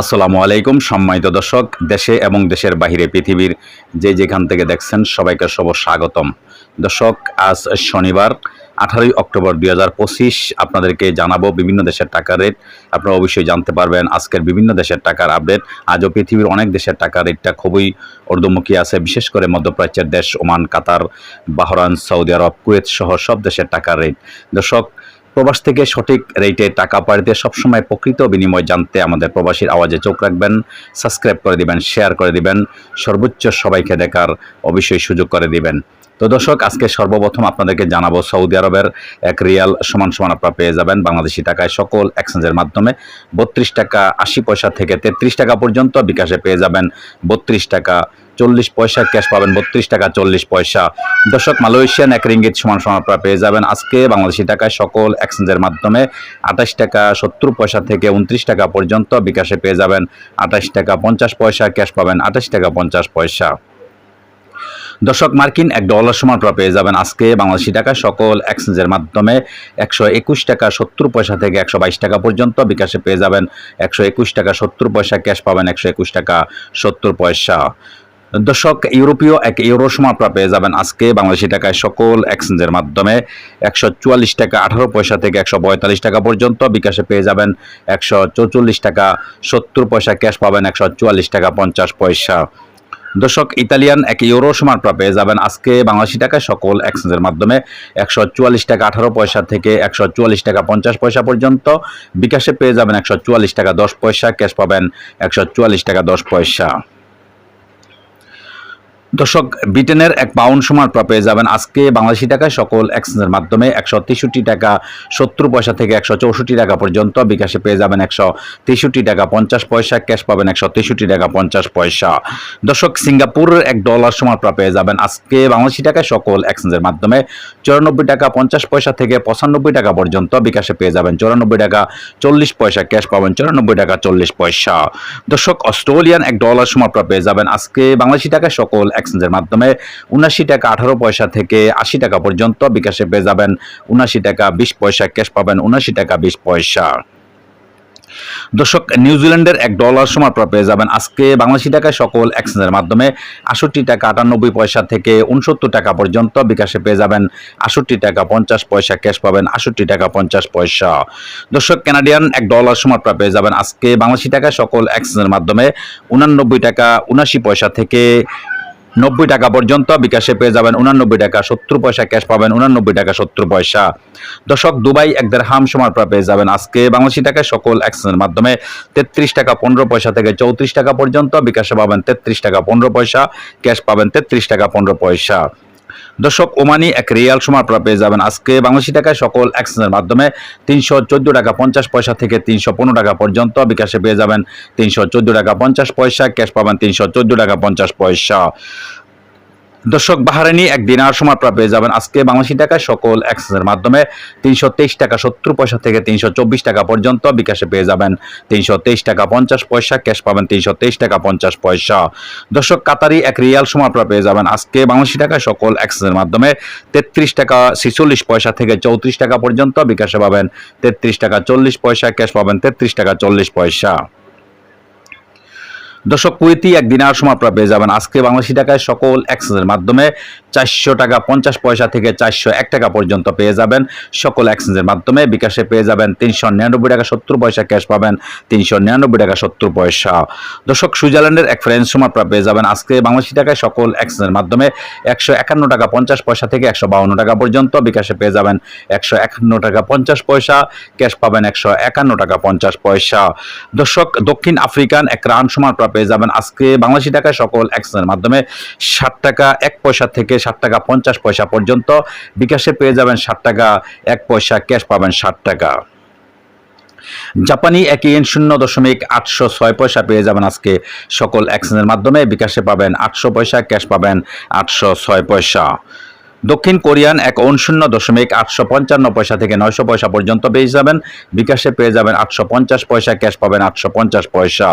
আসসালামু আলাইকুম, সম্মানিত দর্শক, দেশে এবং দেশের বাহিরে পৃথিবীর যে যেখান থেকে দেখছেন সবাইকে সব স্বাগতম। দর্শক, আজ শনিবার, আঠারোই অক্টোবর দুই হাজার পঁচিশ, আপনাদেরকে জানাব বিভিন্ন দেশের টাকার রেট। আপনারা অবশ্যই জানতে পারবেন আজকের বিভিন্ন দেশের টাকার আপডেট। আজও পৃথিবীর অনেক দেশের টাকার রেটটা খুবই ঊর্ধ্বমুখী আছে, বিশেষ করে মধ্যপ্রাচ্যের দেশ Oman, Qatar Bahrain Saudi Arab, Kuwait সহ সব দেশের টাকার রেট। দর্শক প্রবাস থেকে সঠিক রেটে টাকা পাঠাতে সবসময় প্রকৃত বিনিময় জানতে আমাদের প্রবাসীর আওয়াজে চোখ রাখবেন সাবস্ক্রাইব করে দিবেন শেয়ার করে দিবেন, সর্বোচ্চ সবাইকে দেখার অবশ্যই সুযোগ করে দিবেন। তো দর্শক, আজকে সর্বপ্রথম আপনাদেরকে জানাব সৌদি আরবের এক রিয়াল সমান সমান আপনারা পেয়ে যাবেন বাংলাদেশি টাকায় সকল এক্সচেঞ্জের মাধ্যমে। বত্রিশ টাকা আশি পয়সা থেকে তেত্রিশ টাকা পর্যন্ত বিকাশে পেয়ে যাবেন বত্রিশ টাকা চল্লিশ পয়সা ক্যাশ পাবেন, বত্রিশ টাকা চল্লিশ পয়সা। দর্শক, মালয়েশিয়ান এক রিঙ্গিত সমান সমান আপনারা পেয়ে যাবেন। আজকে বাংলাদেশি টাকায় সকল এক্সচেঞ্জের মাধ্যমে আঠাশ টাকা সত্তর পয়সা থেকে উনত্রিশ টাকা পর্যন্ত বিকাশে পেয়ে যাবেন। আঠাশ টাকা পঞ্চাশ পয়সা ক্যাশ পাবেন, আঠাশ টাকা পঞ্চাশ পয়সা। দর্শক, মার্কিন এক ডলার সমান পেয়ে যাবেন। আজকে বাংলাদেশি টাকা সকল এক্সচেঞ্জের মাধ্যমে একশো একুশ টাকা সত্তর পয়সা থেকে একশো বাইশ টাকা পর্যন্ত বিকাশে পেয়ে যাবেন। একশো একুশ টাকা সত্তর পয়সা ক্যাশ পাবেন, একশো একুশ টাকা সত্তর পয়সা। দর্শক, ইউরোপীয় এক ইউরো সমান আপনারা পেয়ে যাবেন আজকে বাংলাদেশি টাকায় সকল এক্সচেঞ্জের মাধ্যমে। একশো চুয়াল্লিশ টাকা আঠারো পয়সা থেকে একশো পঁয়তাল্লিশ টাকা পর্যন্ত। বিকাশে পেয়ে যাবেন একশো চৌচল্লিশ টাকা সত্তর পয়সা, ক্যাশ পাবেন একশো চুয়াল্লিশ টাকা পঞ্চাশ পয়সা। দর্শক, ইতালিয়ান এক ইউরো সমান পেয়ে যাবেন আজকে বাংলাদেশি টাকায় সকল এক্সচেঞ্জের মাধ্যমে। একশো চুয়াল্লিশ টাকা আঠারো পয়সা থেকে একশো চুয়াল্লিশ টাকা পঞ্চাশ পয়সা পর্যন্ত। বিকাশে পেয়ে যাবেন একশো চুয়াল্লিশ টাকা দশ পয়সা, ক্যাশ পাবেন একশো চুয়াল্লিশ টাকা দশ পয়সা। দর্শক, ব্রিটেনের এক পাউন্ড সমান পেয়ে যাবেন আজকে বাংলাদেশি টাকায় সকল এক্সচেঞ্জের মাধ্যমে একশো তেষট্টি টাকা, সত্তর পয়সা থেকে একশো চৌষট্টি টাকা পর্যন্ত বিকাশে পেয়ে যাবেন একশো তেষট্টি টাকা, পঞ্চাশ পয়সা ক্যাশ পাবেন একশো তেষট্টি টাকা, পঞ্চাশ পয়সা। দর্শক, সিঙ্গাপুরের এক ডলার সমান পেয়ে যাবেন আজকে বাংলাদেশি টাকায় সকল এক্সচেঞ্জের মাধ্যমে চুরানব্বই টাকা, পঞ্চাশ পয়সা থেকে পঁচানব্বই টাকা পর্যন্ত বিকাশে পেয়ে যাবেন চুরানব্বই টাকা, চল্লিশ পয়সা ক্যাশ পাবেন চুরানব্বই টাকা, চল্লিশ পয়সা। দর্শক, অস্ট্রেলিয়ান এক ডলার সমান পেয়ে যাবেন আজকে বাংলাদেশি টাকায় সকল এক্সচেঞ্জের মাধ্যমে উনাশি টাকা আঠারো পয়সা থেকে আশি টাকা পর্যন্ত বিকাশে পেয়ে যাবেন। উনাশি টাকা বিশ পয়সা ক্যাশ পাবেন উনাশি টাকা বিশ পয়সা। দর্শক, নিউজিল্যান্ডের এক ডলার আপনারা পেয়ে যাবেন। আজকে বাংলাদেশি টাকায় সকল এক্সচেঞ্জের মাধ্যমে আষট্টি টাকা আটানব্বই পয়সা থেকে উনসত্তর টাকা পর্যন্ত বিকাশে পেয়ে যাবেন। আষট্টি টাকা পঞ্চাশ পয়সা ক্যাশ পাবেন, আষট্টি টাকা পঞ্চাশ পয়সা। দর্শক কানাডিয়ান এক ডলার আপনারা পেয়ে যাবেন। আজকে বাংলাদেশি টাকায় সকল এক্সচেঞ্জের মাধ্যমে উনানব্বই টাকা উনাশি পয়সা থেকে নব্বই টাকা পর্যন্ত বিকাশে পেয়ে যাবেন উনানব্বই টাকা, সত্তর পয়সা ক্যাশ পাবেন উনানব্বই টাকা, সত্তর পয়সা। দর্শক, দুবাই এক দেড় হাম সমার প্রায় পেয়ে যাবেন। আজকে বাংলাদেশি টাকায় সকল অ্যাক্সেসের মাধ্যমে তেত্রিশ টাকা পনেরো পয়সা থেকে চৌত্রিশ টাকা পর্যন্ত বিকাশে পাবেন তেত্রিশ টাকা পনেরো পয়সা, ক্যাশ পাবেন তেত্রিশ টাকা পনেরো পয়সা। দর্শক, ওমানি এক রিয়াল সময় আপনারা পেয়ে যাবেন। আজকে বাংলাদেশি টাকায় সকল এক্সচেঞ্জের মাধ্যমে তিনশো চোদ্দ টাকা পঞ্চাশ পয়সা থেকে তিনশো পনেরো টাকা পর্যন্ত বিকাশে পেয়ে যাবেন। তিনশো চোদ্দ টাকা পঞ্চাশ পয়সা, ক্যাশ পাবেন তিনশো চোদ্দ টাকা পঞ্চাশ পয়সা। দর্শক বাহারানি এক দিনার সময় পেয়ে যাবেন। আজকে বাংলাদেশি টাকায় সকল এক্সচেঞ্জের মাধ্যমে তিনশো তেইশ টাকা, সত্তর পয়সা থেকে তিনশো চব্বিশ টাকা পর্যন্ত বিকাশে পেয়ে যাবেন। তিনশো তেইশ টাকা পঞ্চাশ পয়সা, ক্যাশ পাবেন তিনশো তেইশ টাকা পঞ্চাশ পয়সা। দর্শক, কাতারি এক রিয়াল সময় পেয়ে যাবেন। আজকে বাংলাদেশি টাকায় সকল এক্সচেঞ্জের মাধ্যমে তেত্রিশ টাকা ছিচল্লিশ পয়সা থেকে চৌত্রিশ টাকা পর্যন্ত বিকাশে পাবেন। তেত্রিশ টাকা চল্লিশ পয়সা, ক্যাশ পাবেন তেত্রিশ টাকা চল্লিশ পয়সা। দর্শক, কুয়েতি এক দিনার সময় আপনারা পেয়ে যাবেন। আজকে বাংলাদেশি টাকায় সকল এক্সচেঞ্জের মাধ্যমে চারশো টাকা, পঞ্চাশ পয়সা থেকে চারশো এক টাকা পর্যন্ত পেয়ে যাবেন। সকল এক্সচেঞ্জের মাধ্যমে বিকাশে পেয়ে যাবেন তিনশো নিরানব্বই টাকা সত্তর পয়সা ক্যাশ পাবেন তিনশো নিরানব্বই টাকা সত্তর পয়সা। দর্শক, সুইজারল্যান্ডের এক ফ্রেন্স সময় আপনারা পেয়ে যাবেন। আজকে বাংলাদেশি টাকায় সকল এক্সচেঞ্জের মাধ্যমে একশো একান্ন টাকা, পঞ্চাশ পয়সা থেকে একশো বাউন্ন টাকা পর্যন্ত বিকাশে পেয়ে যাবেন একশো একান্ন টাকা, পঞ্চাশ পয়সা ক্যাশ পাবেন একশো একান্ন টাকা, পঞ্চাশ পয়সা। দর্শক, দক্ষিণ আফ্রিকান এক রান সময় পেয়ে যাবেন আজকে বাংলাদেশি টাকায় সকল এক্সচেঞ্জের মাধ্যমে। ষাট টাকা এক পয়সা থেকে ষাট টাকা পঞ্চাশ পয়সা পর্যন্ত। বিকাশে পেয়ে যাবেন ষাট টাকা, এক পয়সা ক্যাশ পাবেন ষাট টাকা। জাপানি এক ইয়েন শূন্য দশমিক আটশো ছয় পয়সা পেয়ে যাবেন আজকে সকল এক্সচেঞ্জের মাধ্যমে। বিকাশে পাবেন আটশো পয়সা, ক্যাশ পাবেন আটশো ছয় পয়সা। দক্ষিণ কোরিয়ান এক শূন্য দশমিক আটশো পঞ্চান্ন পয়সা থেকে নয়শো পয়সা পর্যন্ত পেয়ে যাবেন। বিকাশে পেয়ে যাবেন আটশো পঞ্চাশ পয়সা, ক্যাশ পাবেন আটশো পঞ্চাশ পয়সা।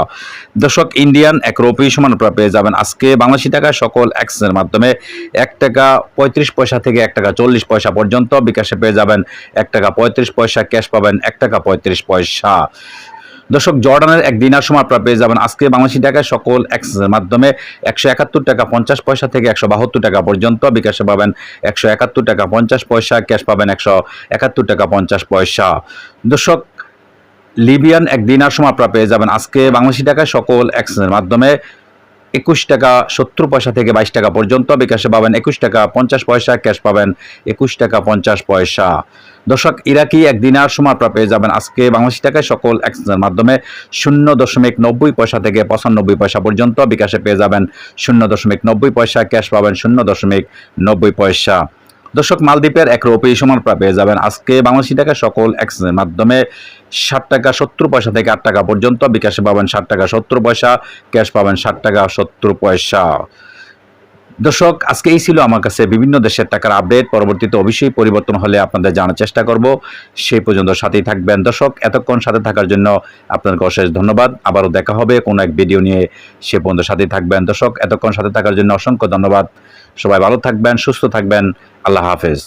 দর্শক, ইন্ডিয়ান এক রুপি সমান পেয়ে যাবেন। আজকে বাংলাদেশি টাকায় সকল এক্সচেঞ্জের মাধ্যমে এক টাকা পঁয়ত্রিশ পয়সা থেকে এক টাকা চল্লিশ পয়সা পর্যন্ত বিকাশে পেয়ে যাবেন। এক টাকা পঁয়ত্রিশ পয়সা, ক্যাশ পাবেন এক টাকা পঁয়ত্রিশ পয়সা। দর্শক, জর্ডানের এক দিনার সময় আপনারা পেয়ে যাবেন আজকে বাংলাদেশি টাকায় সকল এক্সচেঞ্জের মাধ্যমে একশো একাত্তর টাকা পঞ্চাশ পয়সা থেকে একশো বাহাত্তর টাকা পর্যন্ত বিকাশে পাবেন। একশো একাত্তর টাকা পঞ্চাশ পয়সা, ক্যাশ পাবেন একশো একাত্তর টাকা পঞ্চাশ পয়সা। দর্শক, লিবিয়ান এক দিনার সময় আপনারা পেয়ে যাবেন আজকে বাংলাদেশি টাকায় সকল এক্সচেঞ্জের মাধ্যমে একুশ টাকা সত্তর পয়সা থেকে বাইশ টাকা পর্যন্ত বিকাশে পাবেন একুশ টাকা পঞ্চাশ পয়সা, ক্যাশ পাবেন একুশ টাকা পঞ্চাশ পয়সা। দর্শক, ইরাকি এক দিনার সময় আপনারা পেয়ে যাবেন আজকে বাংলাদেশি টাকায় সকল এক্সচেঞ্জের মাধ্যমে শূন্য দশমিক নব্বই পয়সা থেকে পঁচানব্বই পয়সা পর্যন্ত বিকাশে পেয়ে যাবেন শূন্য দশমিক নব্বই পয়সা, ক্যাশ পাবেন শূন্য দশমিক নব্বই পয়সা। দর্শক, মালদ্বীপের এক রুপি সমান পেয়ে যাবেন আজকে বাংলাদেশি টাকা সকল এক্সচেঞ্জের মাধ্যমে। ষাট টাকা সত্তর পয়সা থেকে আট টাকা পর্যন্ত, বিকাশে পাবেন ষাট টাকা সত্তর পয়সা, ক্যাশ পাবেন ষাট টাকা সত্তর পয়সা। দর্শক, আজকে এই ছিল আমার কাছে বিভিন্ন দেশের টাকার আপডেট। পরবর্তীতে অবশ্যই পরিবর্তন হলে আপনাদের জানার চেষ্টা করব। সেই পর্যন্ত সাথেই থাকবেন। দর্শক, এতক্ষণ সাথে থাকার জন্য আপনাদেরকে অশেষ ধন্যবাদ। আবারও দেখা হবে কোনো এক ভিডিও নিয়ে। সে পর্যন্ত সাথেই থাকবেন। দর্শক, এতক্ষণ সাথে থাকার জন্য অসংখ্য ধন্যবাদ। সবাই ভালো থাকবেন, সুস্থ থাকবেন। আল্লাহ হাফেজ।